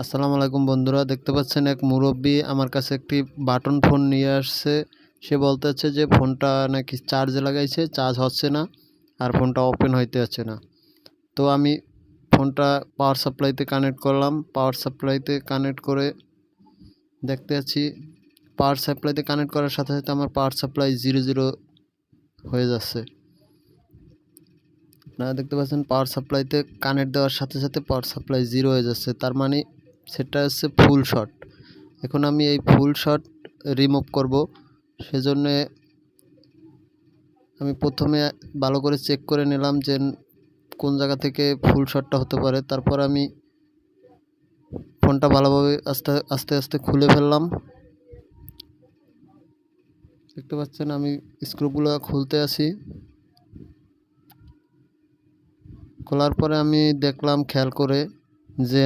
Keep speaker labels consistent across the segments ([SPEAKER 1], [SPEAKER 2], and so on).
[SPEAKER 1] আসসালামু আলাইকুম বন্ধুরা, দেখতে পাচ্ছেন এক মুরব্বী আমার কাছে একটি বাটন ফোন নিয়ে আসছে। সে বলতেছে যে ফোনটা নাকি চার্জে লাগাইছে চার্জ হচ্ছে না আর ফোনটা ওপেন হইতে হচ্ছে না। তো আমি ফোনটা পাওয়ার সাপ্লাইতে কানেক্ট করলাম পাওয়ার সাপ্লাইতে কানেক্ট করে দেখতে পাচ্ছি পাওয়ার সাপ্লাইতে কানেক্ট করার সাথে সাথে আমার পাওয়ার সাপ্লাই জিরো জিরো হয়ে যাচ্ছে। আপনারা দেখতে পাচ্ছেন পাওয়ার সাপ্লাইতে কানেক্ট দেওয়ার সাথে সাথে পাওয়ার সাপ্লাই জিরো হয়ে যাচ্ছে। তার মানে সেটা হচ্ছে ফুল শট এখন আমি এই ফুল শট রিমুভ করব। সেজন্যে আমি প্রথমে ভালো করে চেক করে নিলাম যে কোন জায়গা থেকে ফুল শটটা হতে পারে। তারপর আমি ফোনটা ভালোভাবে আস্তে আস্তে আস্তে খুলে ফেললাম। দেখতে পাচ্ছেন আমি স্ক্রুগুলো খুলতে আসি খোলার পরে আমি দেখলাম, খেয়াল করে যে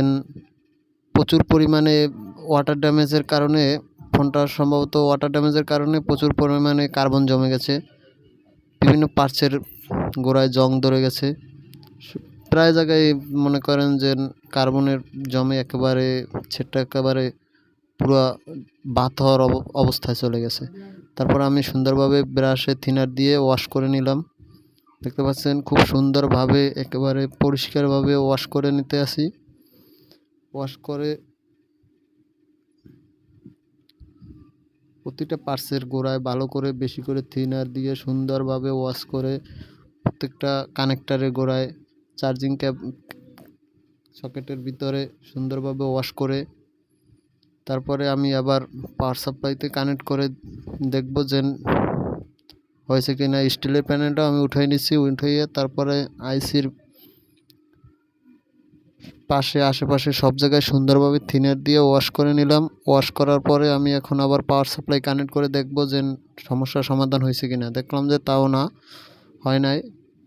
[SPEAKER 1] প্রচুর পরিমাণে ওয়াটার ড্যামেজের কারণে, ফোনটা সম্ভবত ওয়াটার ড্যামেজের কারণে প্রচুর পরিমাণে কার্বন জমে গেছে। বিভিন্ন পার্টসের গোড়ায় জং ধরে গেছে। প্রায় জায়গায় মনে করেন যে কার্বনের জমে একেবারে সেটা একেবারে পুরো বাত হওয়ার অবস্থায় চলে গেছে। তারপর আমি সুন্দরভাবে ব্রাশে থিনার দিয়ে ওয়াশ করে নিলাম। দেখতে পাচ্ছেন, খুব সুন্দরভাবে একেবারে পরিষ্কারভাবে ওয়াশ করে নিতে আসি। ওয়াশ করে প্রতিটা পার্সের গোড়ায় ভালো করে, বেশি করে থিনার দিয়ে সুন্দরভাবে ওয়াশ করে প্রত্যেকটা কানেক্টারের গোড়ায় চার্জিং ক্যাব সকেটের ভিতরে সুন্দরভাবে ওয়াশ করে, তারপরে আমি আবার পাওয়ার সাপ্লাইতে কানেক্ট করে দেখব যে হয়েছে কি না স্টিলের প্যানেলটাও আমি উঠাই নিচ্ছি, উঠাইয়ে তারপরে আইসির পাশে, আশেপাশে সব জায়গায় সুন্দরভাবে থিনার দিয়ে ওয়াশ করে নিলাম। ওয়াশ করার পরে আমি এখন আবার পাওয়ার সাপ্লাই কানেক্ট করে দেখব যে সমস্যার সমাধান হয়েছে কি না দেখলাম যে তাও না, হয় নাই।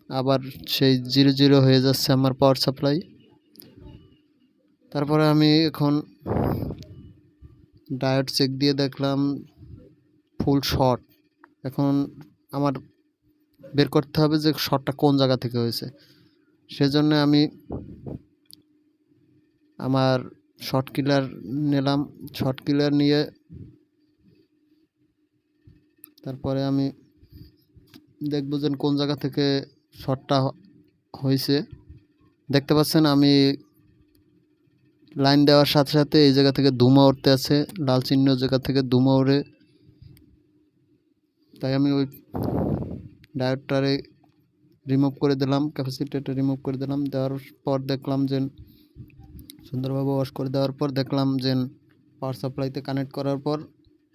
[SPEAKER 1] আবার সেই জিরো জিরো হয়ে যাচ্ছে আমার পাওয়ার সাপ্লাই তারপরে আমি এখন ডায়েট চেক দিয়ে দেখলাম ফুল শর্ট এখন আমার বের করতে হবে যে শর্টটা কোন জায়গা থেকে হয়েছে। সেজন্য আমি আমার শর্ট কিলার নিলাম। শর্ট কিলার নিয়ে তারপরে আমি দেখব যে কোন জায়গা থেকে শর্টটা হয়েছে। দেখতে পাচ্ছেন আমি লাইন দেওয়ার সাথে সাথে এই জায়গা থেকে ধুমা উঠতে আছে। লাল চিহ্ন জায়গা থেকে ধুমা উড়ে। তাই আমি ওই ডায়োডটারে রিমুভ করে দিলাম। ক্যাপাসিটারটা রিমুভ করে দিলাম। দেওয়ার পর দেখলাম যে সুন্দরভাবে ওয়াশ করে দেওয়ার পর দেখলাম যে পাওয়ার সাপ্লাইতে কানেক্ট করার পর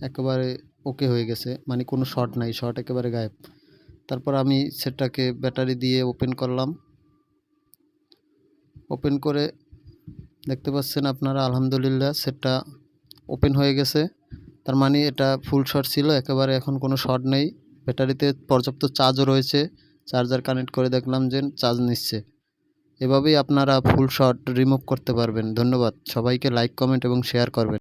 [SPEAKER 1] একেবারে ওকে হয়ে গেছে। মানে কোনো শর্ট নাই শর্ট একেবারে গায়েব। তারপর আমি সেটাকে ব্যাটারি দিয়ে ওপেন করলাম। ওপেন করে দেখতে পাচ্ছেন আপনারা, আলহামদুলিল্লাহ সেটটা ওপেন হয়ে গেছে। তার মানে এটা ফুল শর্ট ছিল, একেবারে এখন কোনো শর্ট নেই। ব্যাটারিতে পর্যাপ্ত চার্জও রয়েছে। চার্জার কানেক্ট করে দেখলাম যে চার্জ নিচ্ছে। এভাবেই আপনারা ফুল শট রিমুভ করতে পারবেন। ধন্যবাদ। সবাইকে লাইক কমেন্ট এবং শেয়ার করবেন।